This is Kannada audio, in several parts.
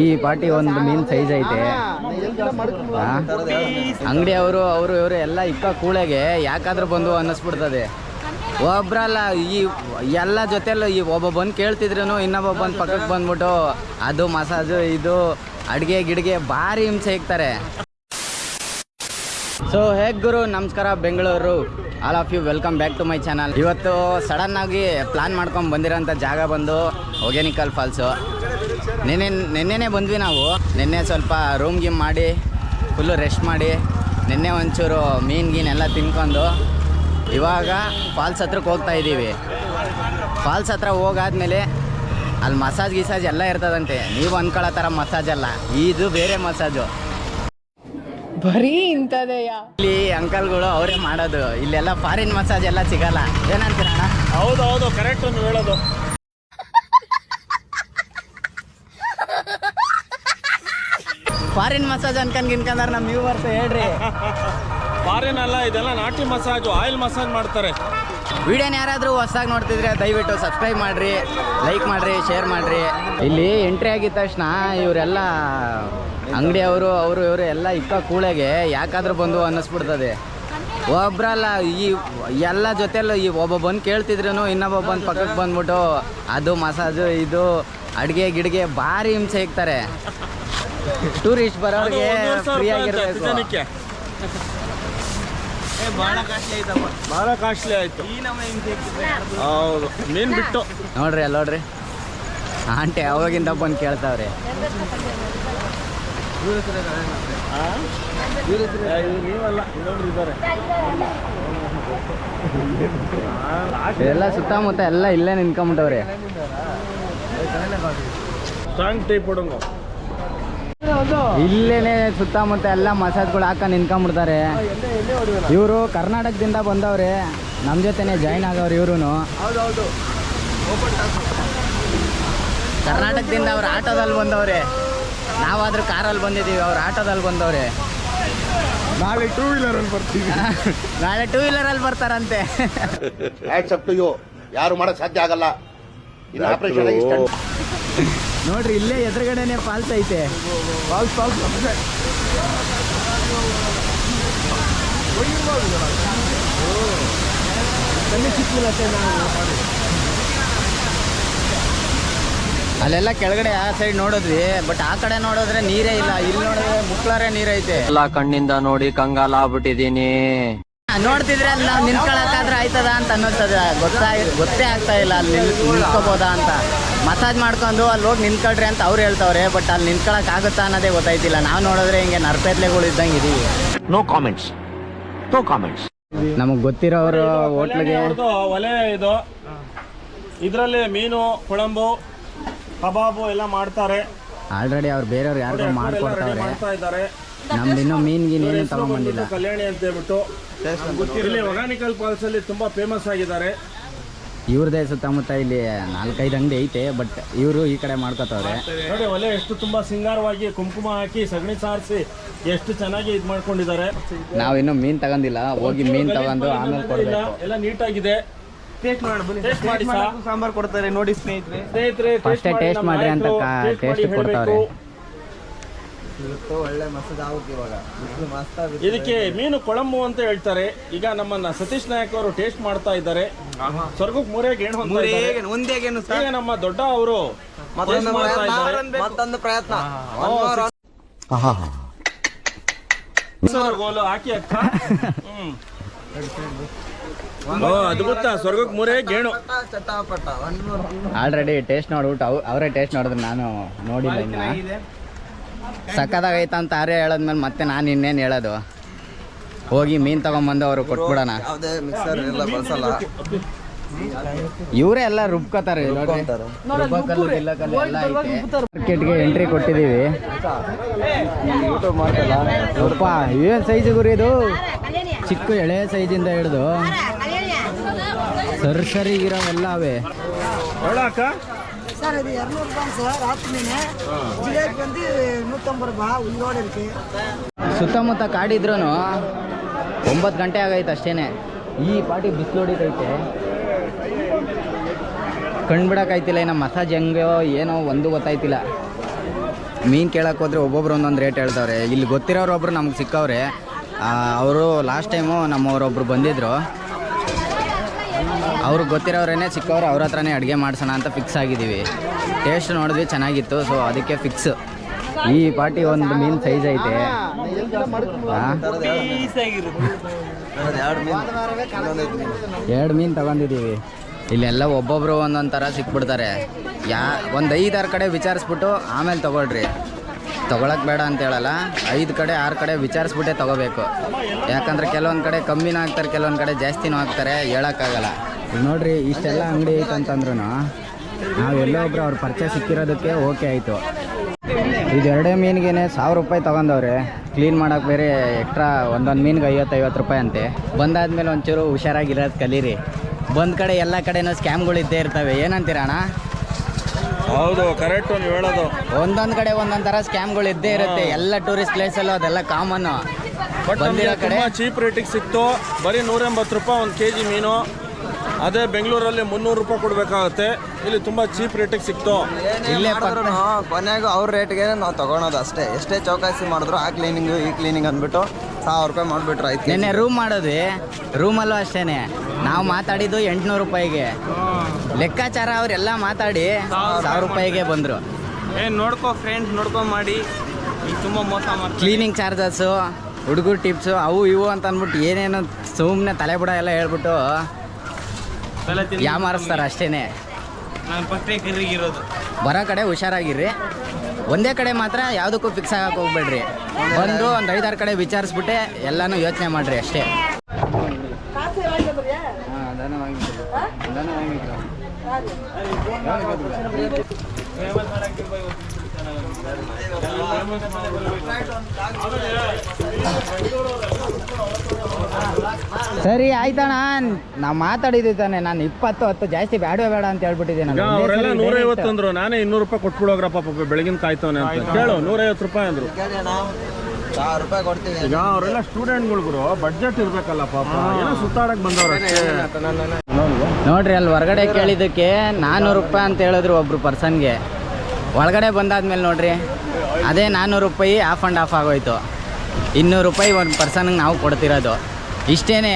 ಈ ಪಾಟಿ ಒಂದು ಮೀನ್ ಸೈಜ್ ಐತೆ. ಅಂಗಡಿ ಅವರು ಅವರು, ಇವರು ಎಲ್ಲ ಇಕ್ಕ ಕೂಳೆಗೆ ಯಾಕಾದ್ರೂ ಬಂದು ಅನ್ನಿಸ್ಬಿಡ್ತದೆ. ಒಬ್ರಲ್ಲ ಈ ಎಲ್ಲ ಜೊತೆಲ್ಲ ಈ ಒಬ್ಬ ಬಂದು ಕೇಳ್ತಿದ್ರು ಇನ್ನೊಬ್ಬ ಬಂದು ಪಕ್ಕಕ್ಕೆ ಬಂದ್ಬಿಟ್ಟು ಅದು ಮಸಾಜು, ಇದು ಅಡುಗೆ ಗಿಡಿಗೆ ಭಾರಿ ಹಿಂಸೆ ಇಕ್ತಾರೆ. ಸೊ ಹೇಗ್ ಗುರು, ನಮಸ್ಕಾರ, Bengaluru. All of you welcome back to my channel ಇವತ್ತು ಸಡನ್ ಆಗಿ ಪ್ಲಾನ್ ಮಾಡ್ಕೊಂಡು ಬಂದಿರೋಂಥ ಜಾಗ ಬಂದು ಒಗ್ಯಾನಿಕಲ್ ಫಾಲ್ಸು ನಿನ್ನೆ, ನಿನ್ನೆನೇ ಬಂದ್ವಿ ನಾವು. ನಿನ್ನೆ ಸ್ವಲ್ಪ ರೂಮ್ ಗಿಮ್ ಮಾಡಿ ಫುಲ್ಲು ರೆಸ್ಟ್ ಮಾಡಿ, ನಿನ್ನೆ ಒಂಚೂರು ಮೀನು ಗೀನ್ ಎಲ್ಲ ತಿನ್ಕೊಂಡು ಇವಾಗ ಫಾಲ್ಸ್ ಹತ್ರಕ್ಕೆ ಹೋಗ್ತಾ ಇದ್ದೀವಿ. ಫಾಲ್ಸ್ ಹತ್ರ ಹೋಗಾದ್ಮೇಲೆ ಅಲ್ಲಿ ಮಸಾಜ್ ಗಿಸಾಜ್ ಎಲ್ಲ ಇರ್ತದಂತೆ. ನೀವು ಅನ್ಕೊಳ್ಳೋ ಥರ ಮಸಾಜ್ ಅಲ್ಲ. ಇದು ಬೇರೆ ಮಸಾಜು ಬರೀ ಇಂಥದೆಯಾ? ಇಲ್ಲಿ ಅಂಕಲ್ಗಳು ಅವರೇ ಮಾಡೋದು. ಇಲ್ಲೆಲ್ಲ ಫಾರಿನ್ ಮಸಾಜ್ ಎಲ್ಲ ಸಿಗಲ್ಲ. ಏನಂತೀರಣ್ಣ? ಹೌದು ಹೌದು ಕರೆಕ್ಟ್ ಒಂದು ಹೇಳೋದು. ಫಾರಿನ್ ಮಸಾಜ್ ಅನ್ಕಂಡ್ ಗಿನ್ಕಂದ್ರೆ ನಮ್ಮ ವ್ಯೂವರ್ಸ್ ಹೇಳ್ರಿ. ಫಾರಿನ್ ಅಲ್ಲ ಇದೆಲ್ಲ ನಾಟಿ ಮಸಾಜು ಆಯಿಲ್ ಮಸಾಜ್ ಮಾಡ್ತಾರೆ. ವಿಡಿಯೋನ ಯಾರಾದರೂ ಹೊಸದಾಗಿ ನೋಡ್ತಿದ್ರೆ ದಯವಿಟ್ಟು ಸಬ್ಸ್ಕ್ರೈಬ್ ಮಾಡ್ರಿ. ಲೈಕ್ ಮಾಡ್ರಿ ಶೇರ್ ಮಾಡ್ರಿ. ಇಲ್ಲಿ ಎಂಟ್ರಿ ಆಗಿದ ತಕ್ಷಣ ಇವರೆಲ್ಲ ಅಂಗಡಿಯವರು ಅವರು ಇವರು ಎಲ್ಲ ಇಕ್ಕ ಕೂಳೆಗೆ ಯಾಕಾದ್ರೂ ಬಂದು ಅನ್ನಿಸ್ಬಿಡ್ತದೆ. ಒಬ್ರಲ್ಲ ಈ ಎಲ್ಲ ಜೊತೆಲ್ಲ ಈ ಒಬ್ಬ ಬಂದು ಕೇಳ್ತಿದ್ರು ಇನ್ನೊಬ್ಬ ಬಂದು ಪಕ್ಕಕ್ಕೆ ಬಂದ್ಬಿಟ್ಟು ಅದು ಮಸಾಜು ಇದು ಅಡುಗೆ ಗಿಡ್ಗೆ ಭಾರಿ ಹಿಂಸೆ ಇಕ್ತಾರೆ. ಟೂರಿಸ್ಟ್ ಬರೋರಿಗೆ ಫ್ರೀ ಆಗಿರಬೇಕು. ಬಹಳ ಕಾಸ್ಟ್ಲಿ ಆಯ್ತು. ಹೌದು. ಮೀನ್ ಬಿಟ್ಟು. ನೋಡ್ರಿ ಅಲ್ಲಿ ನೋಡ್ರಿ. ಆಂಟಿ ಅವಾಗಿಂದ ಬಂದು ಕೇಳ್ತಾವ್ರಿ. ನೀವಲ್ಲ ಇದ್ದಾರೆ. ಎಲ್ಲ ಸುತ್ತಮುತ್ತ ಎಲ್ಲ ಇಲ್ಲೇ ನಿಂತ್ಕೊಂಬಿಟ್ಟವ್ರಿ ಸ್ಟ್ರಾಂಗ್ ಟೈಪ್ ಪುಡುಂಗು ಇಲ್ಲೇನೆ ಸುತ್ತಮುತ್ತ ಎಲ್ಲ ಮಸಾಜ್ಗಳು ಹಾಕ ನಿನ್ಕೊಂಡ್ಬಿಡ್ತಾರೆ ಇವರು ಕರ್ನಾಟಕದಿಂದ ಬಂದವ್ರೆ. ನಮ್ಮ ಜೊತೆನೆ ಜಾಯ್ನ್ ಆಗವ್ರು ಇವ್ರು ಕರ್ನಾಟಕದಿಂದ ಅವ್ರು ಆಟೋದಲ್ಲಿ ಬಂದವ್ರೆ. ನಾವಾದ್ರೂ ಕಾರಲ್ಲಿ ಬಂದಿದ್ದೀವಿ ಅವ್ರ ಆಟೋದಲ್ಲಿ ಬಂದವ್ರೆ. ನಾಳೆ ಟೂ ವೀಲರಲ್ಲಿ ಬರ್ತೀವಿ. ನಾಳೆ ಟೂ ವೀಲರಲ್ಲಿ ಬರ್ತಾರಂತೆ. ಅಪ್ ಟು ಯು ಯಾರು ಮಾಡಕ್ ಸಾಧ್ಯ ಆಗಲ್ಲ. ಇನ್ನು ಆಪರೇಷನ್ ಆಗಿ ನೋಡ್ರಿ ಇಲ್ಲೇ ಎದುರುಗಡೆನೆ ಫಾಲ್ಸ್ ಐತೆ. ಫಾಲ್ಸ್ ಫಾಲ್ಸ್ ಅಲ್ಲೆಲ್ಲ ಕೆಳಗಡೆ ಆ ಸೈಡ್ ನೋಡಿದ್ವಿ ಬಟ್ ಆ ಕಡೆ ನೋಡಿದ್ರೆ ನೀರೇ ಇಲ್ಲ. ಇಲ್ಲಿ ನೋಡಿದ್ರೆ ಮುಕ್ಳಾರೆ ನೀರೈತೆ. ಎಲ್ಲ ಕಣ್ಣಿಂದ ನೋಡಿ ಕಂಗಾಲ ಆಗ್ಬಿಟ್ಟಿದೀನಿ ನೋಡ್ತಿದ್ರೆ ಅಲ್ಲಿ ನಾವು ನಿಂತ್ಕೊಳಕಾದ್ರೆ ಆಯ್ತದ ಅಂತ ಅನ್ನಿಸ್ತದ ಗೊತ್ತಾಗ ಗೊತ್ತೇ ಆಗ್ತಾ ಇಲ್ಲ. ಅಲ್ಲಿ ನಿಲ್ಸ್ಕೋಬೋದಾ ಅಂತ. ಮಸಾಜ್ ಮಾಡ್ಕೊಂಡು ಅಲ್ಲಿ ಹೋಗಿ ನಿಂತ್ಕೊಳ್ರಿ ಅಂತ ಅವ್ರು ಹೇಳ್ತವ್ರೆ ಬಟ್ ಅಲ್ಲಿ ನಿಂತ್ಕೊಳಕ್ ಆಗುತ್ತಾ ಅನ್ನೋದೇ ಗೊತ್ತಾಯ್ತಿಲ್ಲ. ನಾವು ನೋಡಿದ್ರೆ ಹಿಂಗೆ ನರ್ಪೇತ್ಲೆಗಳು ಇದ್ದಂಗೆ ಇದೀವಿ. ನೋ ಕಾಮೆಂಟ್ಸ್ ನೋ ಕಾಮೆಂಟ್ಸ್ ನಮಗೆ ಗೊತ್ತಿರೋರು ಹೋಟ್ಲಿಗೆ ಅವ್ರದ್ದು ಒಲೆ ಇದು. ಇದರಲ್ಲಿ ಮೀನು ಕುಳಂಬು ಕಬಾಬು ಎಲ್ಲ ಮಾಡ್ತಾರೆ. ಆಲ್ರೆಡಿ ಅವ್ರು ಬೇರೆಯವ್ರು ಯಾರು ಮಾಡ್ಕೊಡ್ತಾರೆ ಮಾಡ್ಕೊಡ್ತಾವ್ರೆ. ಮಾಡ್ತಾ ಇದ್ದಾರೆ. ನಮ್ದು ಇನ್ನೂ ಮೀನ್ ಗೀನ್ ಏನು ತಗೊಂಡ್ಬಂದಿಲ್ಲ ತಗೊಂಬಂದಿಲ್ಲ ಕಲ್ಯಾಣಿ ಅಂತ ಹೇಳ್ಬಿಟ್ಟು ಇಲ್ಲಿ ಒಗಾನಿಕಲ್ ಪಾಲ್ಸ್ ಅಲ್ಲಿ ತುಂಬಾ ಫೇಮಸ್ ಆಗಿದ್ದಾರೆ. ಇವ್ರದೇ ಸುತ್ತಮುತ್ತ ಇಲ್ಲಿ ನಾಲ್ಕೈದು ಅಂಗಡಿ ಐತೆ ಬಟ್ ಇವರು ಈ ಕಡೆ ಮಾಡ್ಕೋತಾವ್ರೆ. ನೋಡಿ ಒಲೆ ಎಷ್ಟು ತುಂಬಾ ಸಿಂಗಾರವಾಗಿ ಕುಂಕುಮ ಹಾಕಿ ಸಗಣಿ ಸಾರಿಸಿ ಎಷ್ಟು ಚೆನ್ನಾಗಿ ಇದ್ ಮಾಡ್ಕೊಂಡಿದ್ದಾರೆ. ನಾವು ಇನ್ನೂ ಮೀನ್ ತಗೊಂಡಿಲ್ಲ ಹೋಗಿ ಮೀನ್ ತಗೊಂಡು ಆಮೇಲೆ ಕೊಡಬೇಕು. ಎಲ್ಲ ನೀಟಾಗಿದೆ. ಟೇಸ್ಟ್ ಮಾಡಿ ಸಾಂಬಾರ್ ಕೊಡ್ತಾರೆ ನೋಡಿ ಸ್ನೇಹಿತರೆ. ಸ್ನೇಹಿತರೆ ಟೇಸ್ಟ್ ಮಾಡ್ರಿ ಅಂತ ಟೇಸ್ಟ್ ಕೊಡ್ತಾವ್ರೆ. ಹೇಳ್ಬೇಕು. ಒಳ್ಳೆ ಮಸಾಜ್ ಆಗುತ್ತೆ ಇವಾಗ. ಮಸ್ತ್ ಇದಕ್ಕೆ ಮೀನು ಕೊಳಂಬು ಅಂತ ಹೇಳ್ತಾರೆ. ಈಗ ನಮ್ಮನ್ನ ಸತೀಶ್ ನಾಯಕ್ ಅವರು ಟೇಸ್ಟ್ ಮಾಡ್ತಾ ಇದ್ದಾರೆ. ಸ್ವರ್ಗಕ್ಕೆ ಮೂರೇ ಗೇಣು ಅಂತ ಇದ್ದಾರೆ. ಒಂದೇಗೇನು ಈಗ ನಮ್ಮ ದೊಡ್ಡ ಅವರು ಮತ್ತೊಂದು ಮಾಡ್ತಾ ಪ್ರಯತ್ನ ಇದ್ದಾರೆ. ಮತ್ತೊಂದು ಪ್ರಯತ್ನ. ಸರ್ ಗೋಲು ಹಾಕಿ ಅಕ್ಕ. ಹ್ಮ್. ಓ ಅದ್ಭುತ ಸ್ವರ್ಗಕ್ಕೆ ಮೂರೇ ಗೇಣು ಚಟಾಪಟ. ಆಲ್ರೆಡಿ ಟೇಸ್ಟ್ ನೋಡ್ಬಿಟ್ಟು ಅವ್ ಅವರೇ ಟೇಸ್ಟ್ ನೋಡಿದ್ರೆ ನಾನು ನೋಡಿಲ್ಲ ಇನ್ನ ಸಕ್ಕದಾಗೈತ ಅಂತ ಅರೆ ಹೇಳದ್ಮೇಲೆ ಮತ್ತೆ ನಾನು ಇನ್ನೇನು ಹೇಳೋದು. ಹೋಗಿ ಮೀನು ತಗೊಂಬಂದು ಅವರು ಕೊಟ್ಬಿಡೋಣ. ಯಾವುದೇ ಮಿಕ್ಸರ್ ಎಲ್ಲ ಬಳಸಲ್ಲ. ಇವರೇ ಎಲ್ಲ ರುಬ್ಕೋತಾರೆ ನೋಡ್ರಿ. ರುಬ್ಬಕಲ್ಲು ಗಿಲ್ಲಕಲ್ಲು ಎಲ್ಲ ಐತೆ. ಮಾರ್ಕೆಟ್ಗೆ ಎಂಟ್ರಿ ಕೊಟ್ಟಿದ್ದೀವಿ. ಅಪ್ಪ ಏನು ಸೈಜ್ ಗುರಿ ಇದು? ಚಿಕ್ಕ ಎಳೆ ಸೈಜಿಂದ ಹಿಡಿದು. ಸರಿ ಸರಿಗಿರೋವೆಲ್ಲ ಅವೆ. சார் இது இரநூறுபா சார் ராத்து மீன் ஜிலேபி வந்து நூற்றம்பது ரூபா உயிரோடு இருக்கு ಸುತ್ತಮುತ್ತ ಕಾಡಿದ್ರು ಒಂಬತ್ತು ಗಂಟೆ ಆಗೈತೆ ಅಷ್ಟೇನೆ ಈ ಪಾಟಿ ಬಿಸಿಲು ಹೊಡಿತೈತೆ ಕಣ್ಬಿಡಕ್ಕಾಯ್ತಿಲ್ಲ ಇನ್ನು ಮಸಾಜ್ ಹೆಂಗೋ ಏನೋ ಒಂದು ಗೊತ್ತಾಯ್ತಿಲ್ಲ ಮೀನು ಕೇಳಕ್ಕೆ ಹೋದ್ರೆ ಒಬ್ಬೊಬ್ರು ಒಂದೊಂದು ರೇಟ್ ಹೇಳ್ತಾವ್ರೆ ಇಲ್ಲಿ ಗೊತ್ತಿರೋರು ಒಬ್ರು ನಮ್ಗೆ ಸಿಕ್ಕವ್ರೆ ಅವರು ಲಾಸ್ಟ್ ಟೈಮು ನಮ್ಮವರೊಬ್ರು ಬಂದಿದ್ದರು ಅವ್ರಿಗೆ ಗೊತ್ತಿರೋರೇ ಸಿಕ್ಕವ್ರು ಅವ್ರ ಹತ್ರನೇ ಅಡುಗೆ ಮಾಡಿಸೋಣ ಅಂತ ಫಿಕ್ಸ್ ಆಗಿದ್ದೀವಿ. ಟೇಸ್ಟ್ ನೋಡಿದ್ವಿ, ಚೆನ್ನಾಗಿತ್ತು ಸೊ ಅದಕ್ಕೆ ಫಿಕ್ಸ್ ಈ ಪಾಟಿ ಒಂದು ಮೀನು ಸೈಜ್ ಐತೆ. ಎರಡು ಮೀನು ತಗೊಂಡಿದ್ದೀವಿ. ಇಲ್ಲೆಲ್ಲ ಒಬ್ಬೊಬ್ರು ಒಂದೊಂದು ಥರ ಸಿಕ್ಬಿಡ್ತಾರೆ. ಯಾ, ಒಂದು ಐದಾರು ಕಡೆ ವಿಚಾರಿಸ್ಬಿಟ್ಟು ಆಮೇಲೆ ತಗೊಳ್ರಿ. ತೊಗೊಳಕ್ಕೆ ಬೇಡ ಅಂತ ಹೇಳಲ್ಲ, ಐದು ಕಡೆ, ಆರು ಕಡೆ ವಿಚಾರಿಸ್ಬಿಟ್ಟೆ ತಗೋಬೇಕು. ಯಾಕಂದ್ರೆ ಕೆಲವೊಂದು ಕಡೆ ಕಮ್ಮಿನೂ ಹಾಕ್ತಾರೆ ಕೆಲವೊಂದು ಕಡೆ ಜಾಸ್ತಿನೂ ಹಾಕ್ತಾರೆ ಹೇಳೋಕ್ಕಾಗಲ್ಲ. ನೋಡ್ರಿ ಇಷ್ಟೆಲ್ಲ ಅಂಗಡಿ ಐತೆ ಅಂತಂದ್ರೂ ನಾವು ಎಲ್ಲೋ ಒಬ್ರು ಅವ್ರ ಪರಿಚಯ ಸಿಕ್ಕಿರೋದಕ್ಕೆ ಓಕೆ ಆಯಿತು. ಇದೆರಡೇ ಎರಡೇ ಮೀನಿಗೆ ಸಾವಿರ ರೂಪಾಯಿ ತಗೊಂಡವ್ರೆ. ಕ್ಲೀನ್ ಮಾಡೋಕೆ ಬೇರೆ ಎಕ್ಸ್ಟ್ರಾ ಒಂದೊಂದು ಮೀನಿಗೆ ಐವತ್ತು ಐವತ್ತು ರೂಪಾಯಿ ಅಂತೆ. ಬಂದಾದ್ಮೇಲೆ ಒಂಚೂರು ಹುಷಾರಾಗಿರೋದು ಕಲೀರಿ. ಬಂದ ಕಡೆ ಎಲ್ಲ ಕಡೆನೂ ಸ್ಕ್ಯಾಮ್ಗಳು ಇದ್ದೇ ಇರ್ತವೆ. ಏನಂತೀರ ಅಣ್ಣ? ಹೌದು ಕರೆಕ್ಟ್ ನೀವು ಹೇಳೋದು. ಒಂದೊಂದು ಕಡೆ ಒಂದೊಂದು ಥರ ಸ್ಕ್ಯಾಮ್ಗಳು ಇದ್ದೇ ಇರುತ್ತೆ. ಎಲ್ಲ ಟೂರಿಸ್ಟ್ ಪ್ಲೇಸಲ್ಲೂ ಅದೆಲ್ಲ ಕಾಮನ್ನು ಬಟ್ ಬಂದಿರೋ ನಮಗೆ ಕಡೆ ಚೀಪ್ ರೇಟಿಗೆ ಸಿಕ್ತು. ಬರೀ ನೂರ ಎಂಬತ್ತು ರೂಪಾಯಿ ಒಂದು ಕೆ ಜಿ ಮೀನು. ಅದೇ ಬೆಂಗಳೂರಲ್ಲಿ ಮುನ್ನೂರು ರೂಪಾಯಿ ಕೊಡಬೇಕಾಗುತ್ತೆ. ಇಲ್ಲಿ ತುಂಬ ಚೀಪ್ ರೇಟಿಗೆ ಸಿಕ್ತು. ಇಲ್ಲೇ ಮಾಡಿದ್ರು ಕೊನೆಗೂ ಅವ್ರ ರೇಟ್ಗೆ ನಾವು ತಗೊಳೋದು ಅಷ್ಟೇ. ಎಷ್ಟೇ ಚೌಕಾಸಿ ಮಾಡಿದ್ರು ಆ ಕ್ಲೀನಿಂಗು ಈ ಕ್ಲೀನಿಂಗ್ ಅಂದ್ಬಿಟ್ಟು ಸಾವಿರ ರೂಪಾಯಿ ಮಾಡ್ಬಿಟ್ರು ಆಯ್ತು. ನಿನ್ನೆ ರೂಮ್ ಮಾಡೋದು ರೂಮಲ್ಲೂ ಅಷ್ಟೇನೆ. ನಾವು ಮಾತಾಡಿದ್ದು ಎಂಟುನೂರು ರೂಪಾಯಿಗೆ. ಲೆಕ್ಕಾಚಾರ ಅವರೆಲ್ಲ ಮಾತಾಡಿ ಸಾವಿರ ರೂಪಾಯಿಗೆ ಬಂದರು. ಏ ನೋಡ್ಕೋ ಫ್ರೆಂಡ್ಸ್ ನೋಡ್ಕೊ ಮಾಡಿ. ಈಗ ತುಂಬ ಮೋಸ ಮಾಡ್ತಾರೆ ಕ್ಲೀನಿಂಗ್ ಚಾರ್ಜಸ್ಸು ಹುಡುಗರು ಟಿಪ್ಸು ಅವು ಇವು ಅಂತ ಅಂದ್ಬಿಟ್ಟು ಏನೇನೋ ಸುಮ್ಮನೆ ತಲೆ ಬುಡ ಎಲ್ಲ ಹೇಳ್ಬಿಟ್ಟು ತಲೆ ಮಾರಿಸ್ತಾರೆ ಅಷ್ಟೇನೆ? ನಾನು ಬರೋ ಕಡೆ ಹುಷಾರಾಗಿರ್ರಿ. ಒಂದೇ ಕಡೆ ಮಾತ್ರ ಯಾವುದಕ್ಕೂ ಫಿಕ್ಸ್ ಆಗಕ್ಕೆ ಹೋಗ್ಬೇಡ್ರಿ. ಬಂದು ಒಂದು ಐದಾರು ಕಡೆ ವಿಚಾರಿಸ್ಬಿಟ್ಟೆ ಎಲ್ಲನೂ ಯೋಚನೆ ಮಾಡಿರಿ ಅಷ್ಟೇ. ಸರಿ ಆಯ್ತಣ್ಣ ನಾ ಮಾತಾಡಿದ್ವಿ ತಾನೆ ನಾನು ಇಪ್ಪತ್ತು ಹತ್ತು ಜಾಸ್ತಿ ಬೇಡವೇ ಬೇಡ ಅಂತ ಹೇಳ್ಬಿಟ್ಟಿದ್ದೆ ಅವರೆಲ್ಲ ನೂರೈವತ್ತು ಅಂದ್ರು ನಾನೇ ಇನ್ನೂರು ರೂಪಾಯಿ ಕೊಟ್ಬಿಡೋಗ್ರ ಪಾಪ ಬೆಳಗಿನ ಕಾಯ್ತವನೆ ಅಂತ. ಕೇಳು ನೂರೈವತ್ತು ರೂಪಾಯಿ ಅಂದ್ರು. ಈಗ ಅವರೆಲ್ಲ ಸ್ಟೂಡೆಂಟ್ಗಳು ಬಡ್ಜೆಟ್ ಇರ್ಬೇಕಲ್ಲ ಪಾಪ. ಏನೋ ಸುತ್ತಾಡಕ್ ಬಂದವ್ರು ನೋಡ್ರಿ ಅಲ್ಲಿ ಹೊರಗಡೆ ಕೇಳಿದ್ದಕ್ಕೆ ನಾನ್ನೂರು ರೂಪಾಯಿ ಅಂತ ಹೇಳಿದ್ರು ಒಬ್ರು ಪರ್ಸನ್ಗೆ ಒಳಗಡೆ ಬಂದಾದ್ಮೇಲೆ ನೋಡ್ರಿ ಅದೇ ನಾನ್ನೂರು ರೂಪಾಯಿ ಆಫ್ ಆ್ಯಂಡ್ ಆಫ್ ಆಗೋಯ್ತು. ಇನ್ನೂರು ರೂಪಾಯಿ ಒಂದು ಪರ್ಸನ್ಗೆ ನಾವು ಕೊಡ್ತಿರೋದು. ಇಷ್ಟೇನೆ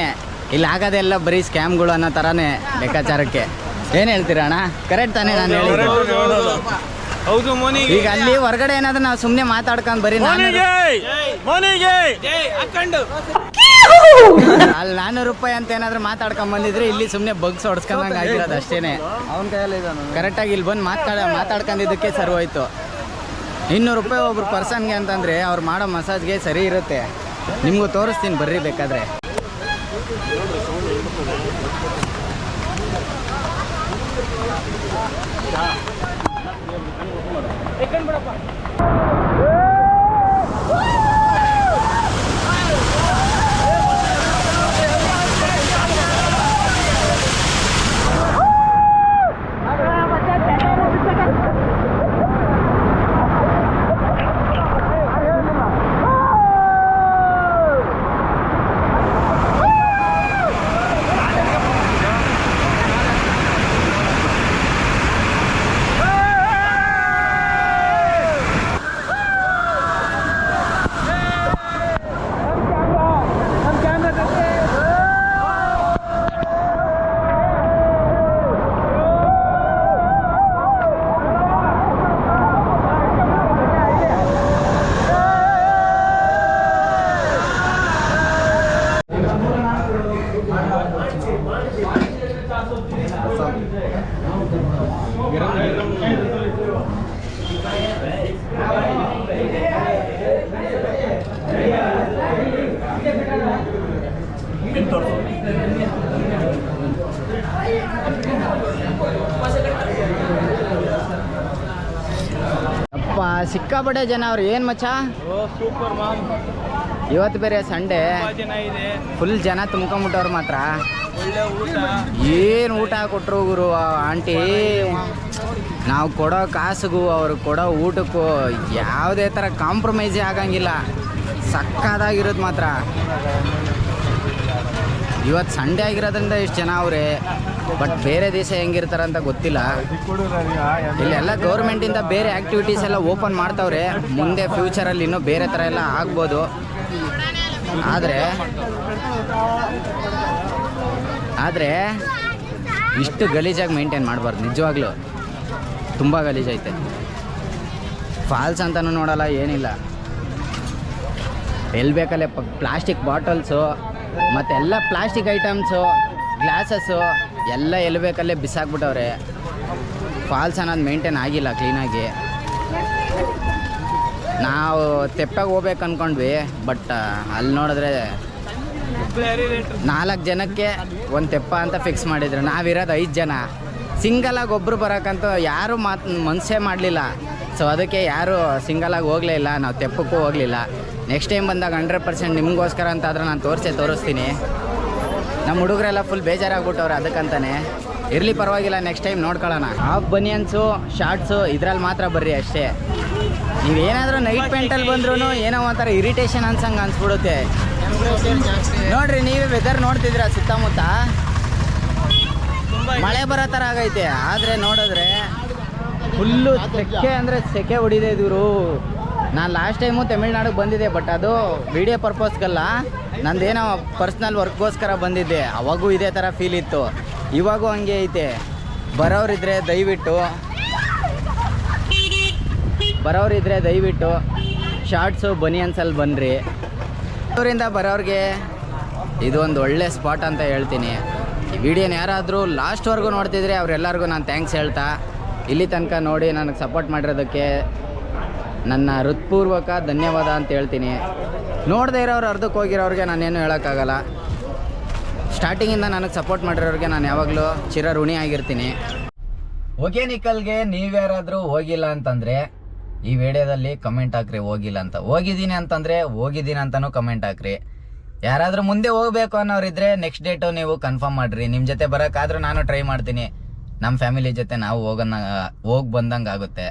ಇಲ್ಲಿ ಆಗೋದೆಲ್ಲ ಬರೀ ಸ್ಕ್ಯಾಮ್ಗಳು ಅನ್ನೋ ಥರನೇ ಲೆಕ್ಕಾಚಾರಕ್ಕೆ. ಏನು ಹೇಳ್ತೀರಾ ಅಣ್ಣ? ಕರೆಕ್ಟ್ ತಾನೇ ನಾನು ಹೇಳಿದ್ದು. ಹೌದು ಮೋನಿ ಈಗ ಅಲ್ಲಿ ಹೊರಗಡೆ ಏನಾದ್ರೂ ನಾವು ಸುಮ್ಮನೆ ಮಾತಾಡ್ಕೊಂಡು ಬರೀ ಅಲ್ಲಿ ನಾನ್ನೂರು ರೂಪಾಯಿ ಅಂತ ಏನಾದ್ರು ಮಾತಾಡ್ಕೊಂಡ್ ಬಂದಿದ್ರೆ ಇಲ್ಲಿ ಸುಮ್ಮನೆ ಬಗ್ಸ್ ಹೊಡ್ಸ್ಕೊಂಡಂಗೆ ಆಗಿರೋದು ಅಷ್ಟೇನೆ. ಅವನ ಕೈಯಲ್ಲಿ ಕರೆಕ್ಟಾಗಿ ಇಲ್ಲಿ ಬಂದು ಮಾತಾಡ ಮಾತಾಡ್ಕೊಂಡಿದ್ದಕ್ಕೆ ಸರ್ವ್ ಹೋಯ್ತು. ಇನ್ನೂರು ರೂಪಾಯಿ ಒಬ್ರು ಪರ್ಸನ್ಗೆ ಅಂತಂದರೆ ಅವ್ರು ಮಾಡೋ ಮಸಾಜ್ಗೆ ಸರಿ ಇರುತ್ತೆ. ನಿಮಗೂ ತೋರಿಸ್ತೀನಿ ಬರ್ರಿ ಬೇಕಾದ್ರೆ. ಸಿಕ್ಕಾಪಟ್ಟೆ ಜನ ಅವ್ರು. ಏನು ಮಚ್ಚ? ಸೂಪರ್ ಮಾಮ್. ಇವತ್ತು ಬೇರೆ ಸಂಡೇ. ಫುಲ್ ಜನ ತುಂಬ್ಕೊಂಬಿಟ್ಟವ್ರು ಮಾತ್ರ. ಏನು ಊಟ ಕೊಟ್ಟರು ಗುರು ಆಂಟಿ? ನಾವು ಕೊಡೋ ಕಾಸುಗೂ ಅವ್ರು ಕೊಡೋ ಊಟಕ್ಕೂ ಯಾವುದೇ ಥರ ಕಾಂಪ್ರಮೈಸೇ ಆಗಂಗಿಲ್ಲ. ಸಕ್ಕದಾಗಿರೋದು ಮಾತ್ರ. ಇವತ್ತು ಸಂಡೇ ಆಗಿರೋದ್ರಿಂದ ಇಷ್ಟು ಜನ ಅವರೇ ಬಟ್ ಬೇರೆ ದಿವಸ ಹೆಂಗಿರ್ತಾರಂತ ಗೊತ್ತಿಲ್ಲ. ಇಲ್ಲೆಲ್ಲ ಗೌರ್ಮೆಂಟಿಂದ ಬೇರೆ ಆ್ಯಕ್ಟಿವಿಟೀಸ್ ಎಲ್ಲ ಓಪನ್ ಮಾಡ್ತಾವ್ರೆ. ಮುಂದೆ ಫ್ಯೂಚರಲ್ಲಿ ಇನ್ನೂ ಬೇರೆ ಥರ ಎಲ್ಲ ಆಗ್ಬೋದು. ಆದರೆ ಆದರೆ, ಇಷ್ಟು ಗಲೀಜಾಗಿ ಮೇಂಟೈನ್ ಮಾಡಬಾರ್ದು, ನಿಜವಾಗ್ಲೂ. ತುಂಬ ಗಲೀಜೈತೆ. ಫಾಲ್ಸ್ ಅಂತಲೂ ನೋಡಲ್ಲ, ಏನಿಲ್ಲ. ಎಲ್ಲಿ ಬೇಕಲ್ಲೇ ಪ್ಲಾಸ್ಟಿಕ್ ಬಾಟಲ್ಸು ಮತ್ತೆಲ್ಲ ಪ್ಲಾಸ್ಟಿಕ್ ಐಟಮ್ಸು ಗ್ಲಾಸಸ್ಸು ಎಲ್ಲ ಎಲ್ಲಿ ಬೇಕಲ್ಲೇ ಬಿಸಾಕ್ಬಿಟ್ಟವ್ರೆ. ಫಾಲ್ಸ್ ಅನ್ನೋದು ಮೇಂಟೈನ್ ಆಗಿಲ್ಲ ಕ್ಲೀನಾಗಿ ನಾವು ತೆಪ್ಪಗೆ ಹೋಗ್ಬೇಕು ಅಂದ್ಕೊಂಡ್ವಿ ಬಟ್ ಅಲ್ಲಿ ನೋಡಿದ್ರೆ ನಾಲ್ಕು ಜನಕ್ಕೆ ಒಂದು ತೆಪ್ಪ ಅಂತ ಫಿಕ್ಸ್ ಮಾಡಿದ್ರು. ನಾವಿರೋದು ಐದು ಜನ. ಸಿಂಗಲಾಗಿ ಒಬ್ಬರು ಬರೋಕ್ಕಂತೂ ಯಾರೂ ಮಾತು ಮನಸ್ಸೇ ಮಾಡಲಿಲ್ಲ. ಸೊ ಅದಕ್ಕೆ ಯಾರೂ ಸಿಂಗಲಾಗಿ ಹೋಗಲೇ ಇಲ್ಲ. ನಾವು ತೆಪ್ಪಕ್ಕೂ ಹೋಗಲಿಲ್ಲ. ನೆಕ್ಸ್ಟ್ ಟೈಮ್ ಬಂದಾಗ ಹಂಡ್ರೆಡ್ ಪರ್ಸೆಂಟ್ ನಿಮಗೋಸ್ಕರ ಅಂತ ಆದ್ರೆ ನಾನು ತೋರಿಸಿ, ತೋರಿಸ್ತೀನಿ. ನಮ್ಮ ಹುಡುಗರೆಲ್ಲ ಫುಲ್ ಬೇಜಾರಾಗ್ಬಿಟ್ಟವ್ರೆ ಅದಕ್ಕಂತಾನೆ. ಇರಲಿ ಪರವಾಗಿಲ್ಲ ನೆಕ್ಸ್ಟ್ ಟೈಮ್ ನೋಡ್ಕೊಳ್ಳೋಣ. ಹಾಫ್ ಬನಿಯನ್ಸು ಶಾರ್ಟ್ಸು ಇದ್ರಲ್ಲಿ ಮಾತ್ರ ಬರ್ರಿ ಅಷ್ಟೇ. ನೀವೇನಾದರೂ ನೈಟ್ ಪ್ಯಾಂಟಲ್ಲಿ ಬಂದ್ರೂ ಏನೋ ಒಂಥರ ಇರಿಟೇಷನ್ ಅನ್ಸಂಗೆ ಅನ್ಸ್ಬಿಡುತ್ತೆ. ನೋಡ್ರಿ, ನೀವೇ ವೆದರ್ ನೋಡ್ತಿದ್ರ ಸುತ್ತಮುತ್ತ? ಮಳೆ ಬರೋ ಥರ ಆಗೈತೆ. ಆದರೆ ನೋಡಿದ್ರೆ ಫುಲ್ಲು ಸೆಕೆ ಅಂದರೆ ಸೆಕೆ ಹೊಡಿದೆ ಇದ್ರು ನಾನು ಲಾಸ್ಟ್ ಟೈಮು ತಮಿಳ್ನಾಡಿಗೆ ಬಂದಿದ್ದೆ ಬಟ್ ಅದು ವಿಡಿಯೋ ಪರ್ಪಸ್ಗಲ್ಲ ನಂದೇನೋ ಪರ್ಸ್ನಲ್ ವರ್ಕ್ಗೋಸ್ಕರ ಬಂದಿದ್ದೆ. ಅವಾಗೂ ಇದೇ ಥರ ಫೀಲ್ ಇತ್ತು. ಇವಾಗೂ ಹಂಗೆ ಐತೆ. ಬರೋರಿದ್ರೆ ದಯವಿಟ್ಟು. ಬರೋರಿದ್ರೆ ದಯವಿಟ್ಟು. ಶಾರ್ಟ್ಸು ಬನಿಯನ್ಸಲ್ಲಿ ಬನ್ನಿರಿ ಅವರಿಂದ ಬರೋರಿಗೆ ಇದು ಒಂದು ಒಳ್ಳೆ ಸ್ಪಾಟ್ ಅಂತ ಹೇಳ್ತೀನಿ. ವಿಡಿಯೋನ ಯಾರಾದರೂ ಲಾಸ್ಟ್ವರೆಗೂ ನೋಡ್ತಿದ್ರೆ ಅವರೆಲ್ಲರಿಗೂ ನಾನು ಥ್ಯಾಂಕ್ಸ್ ಹೇಳ್ತಾ. ಇಲ್ಲಿ ತನಕ ನೋಡಿ ನನಗೆ ಸಪೋರ್ಟ್ ಮಾಡಿರೋದಕ್ಕೆ ನನ್ನ ಹೃತ್ಪೂರ್ವಕ ಧನ್ಯವಾದ ಅಂತ ಹೇಳ್ತೀನಿ. ನೋಡದೇ ಇರೋರು ಅರ್ಧಕ್ಕೆ ಹೋಗಿರೋರಿಗೆ ನಾನೇನು ಹೇಳೋಕ್ಕಾಗಲ್ಲ. ಸ್ಟಾರ್ಟಿಂಗಿಂದ ನನಗೆ ಸಪೋರ್ಟ್ ಮಾಡಿರೋರಿಗೆ ನಾನು ಯಾವಾಗಲೂ ಚಿರ ಋಣಿ ಆಗಿರ್ತೀನಿ ನೀವು ನೀವ್ಯಾರಾದರೂ ಹೋಗಿಲ್ಲ ಅಂತಂದರೆ ಈ ವಿಡಿಯೋದಲ್ಲಿ ಕಮೆಂಟ್ ಹಾಕ್ರಿ, ಹೋಗಿಲ್ಲ ಅಂತ. ಹೋಗಿದ್ದೀನಿ ಅಂತಂದರೆ ಹೋಗಿದ್ದೀನಿ ಅಂತಲೂ ಕಮೆಂಟ್ ಹಾಕ್ರಿ. ಯಾರಾದರೂ ಮುಂದೆ ಹೋಗಬೇಕು ಅನ್ನೋರಿದ್ರೆ ನೆಕ್ಸ್ಟ್ ಡೇಟು ನೀವು ಕನ್ಫರ್ಮ್ ಮಾಡಿರಿ. ನಿಮ್ಮ ಜೊತೆ ಬರೋಕ್ಕಾದ್ರೂ ನಾನು ಟ್ರೈ ಮಾಡ್ತೀನಿ. ನಮ್ಮ ಫ್ಯಾಮಿಲಿ ಜೊತೆ ನಾವು ಹೋಗೋಣ ಹೋಗಿ ಬಂದಂಗೆ ಆಗುತ್ತೆ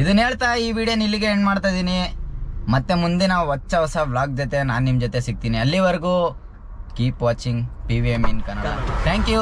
ಇದನ್ನ ಹೇಳ್ತಾ ಈ ವಿಡಿಯೋನ ಇಲ್ಲಿಗೆ ಎಂಡ್ ಮಾಡ್ತಾ ಇದ್ದೀನಿ. ಮತ್ತೆ ಮುಂದಿನ ಹೊಚ್ಚ ಹೊಸ ವ್ಲಾಗ್ ಜೊತೆ ನಾನು ನಿಮ್ಮ ಜೊತೆ ಸಿಗ್ತೀನಿ. ಅಲ್ಲಿವರೆಗೂ keep watching P V M in Kannada thank you